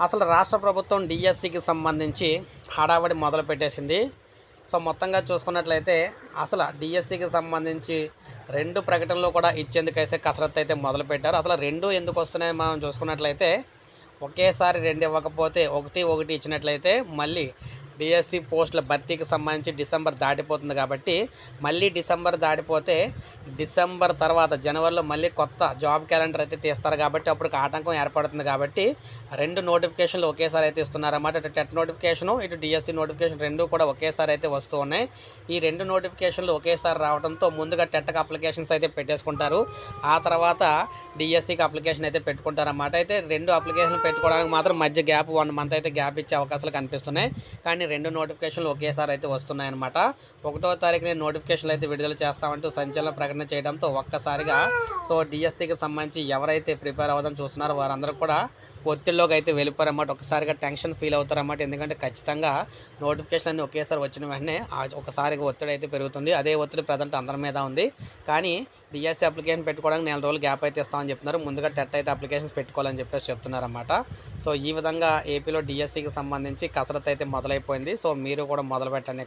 అసలు రాష్ట్ర ప్రభుత్వం డిఎస్సికి సంబంధించి హడావడి మొదలు పెట్టేసింది సో మొత్తంగా చూసుకున్నట్లయితే అసలు డిఎస్సికి సంబంధించి రెండు ప్రకటనలు కూడా ఇచ్చేందుకైతే కసరత్తు అయితే మొదలుపెట్టారు. అసలు రెండు ఎందుకు వస్తున్నాయి మనం చూసుకున్నట్లయితే ఒకేసారి రెండు ఇవ్వకపోతే ఒకటి ఒకటి ఇచ్చినట్లయితే మళ్ళీ డిఎస్సి పోస్టుల భర్తీకి సంబంధించి డిసెంబర్ దాటిపోతుంది కాబట్టి మళ్ళీ డిసెంబర్ దాటిపోతే డిసెంబర్ తర్వాత జనవరిలో మళ్ళీ కొత్త జాబ్ క్యాలెండర్ అయితే తీస్తారు కాబట్టి అప్పుడు ఆటంకం ఏర్పడుతుంది కాబట్టి రెండు నోటిఫికేషన్లు ఒకేసారి అయితే ఇస్తున్నారన్నమాట. ఇటు టెట్ నోటిఫికేషను ఇటు డిఎస్సి నోటిఫికేషన్ రెండు కూడా ఒకేసారి అయితే వస్తూ ఉన్నాయి. ఈ రెండు నోటిఫికేషన్లు ఒకేసారి రావడంతో ముందుగా టెట్కి అప్లికేషన్స్ అయితే పెట్టేసుకుంటారు. ఆ తర్వాత డిఎస్సికి అప్లికేషన్ అయితే పెట్టుకుంటారన్నమాట. అయితే రెండు అప్లికేషన్లు పెట్టుకోవడానికి మాత్రం మధ్య గ్యాప్ వన్ మంత్ అయితే గ్యాప్ ఇచ్చే అవకాశాలు కనిపిస్తున్నాయి. కానీ రెండు నోటిఫికేషన్లు ఒకేసారి అయితే వస్తున్నాయన్నమాట. ఒకటో తారీఖునే నోటిఫికేషన్లు అయితే విడుదల చేస్తామంటూ సంచలన ప్రకటన చేయడంతో ఒక్కసారిగా సో డిఎస్సికి సంబంధించి ఎవరైతే ప్రిపేర్ అవ్వదని చూస్తున్నారో వారందరూ కూడా ఒత్తిడిలోకి అయితే వెళ్ళిపోరన్నమాట. ఒకసారిగా టెన్షన్ ఫీల్ అవుతారన్నమాట. ఎందుకంటే ఖచ్చితంగా నోటిఫికేషన్ అన్ని ఒకేసారి వచ్చిన వెంటనే ఒకసారిగా ఒత్తిడి అయితే పెరుగుతుంది. అదే ఒత్తిడి ప్రజెంట్ అందరి మీద ఉంది. కానీ డిఎస్సి అప్లికేషన్ పెట్టుకోవడానికి నెల రోజులు గ్యాప్ అయితే ఇస్తామని చెప్తున్నారు. ముందుగా టెట్ అయితే అప్లికేషన్స్ పెట్టుకోవాలని చెప్పేసి చెప్తున్నారన్నమాట. సో ఈ విధంగా ఏపీలో డిఎస్సికి సంబంధించి కసరత్తు అయితే మొదలైపోయింది. సో మీరు కూడా మొదలు పెట్టండి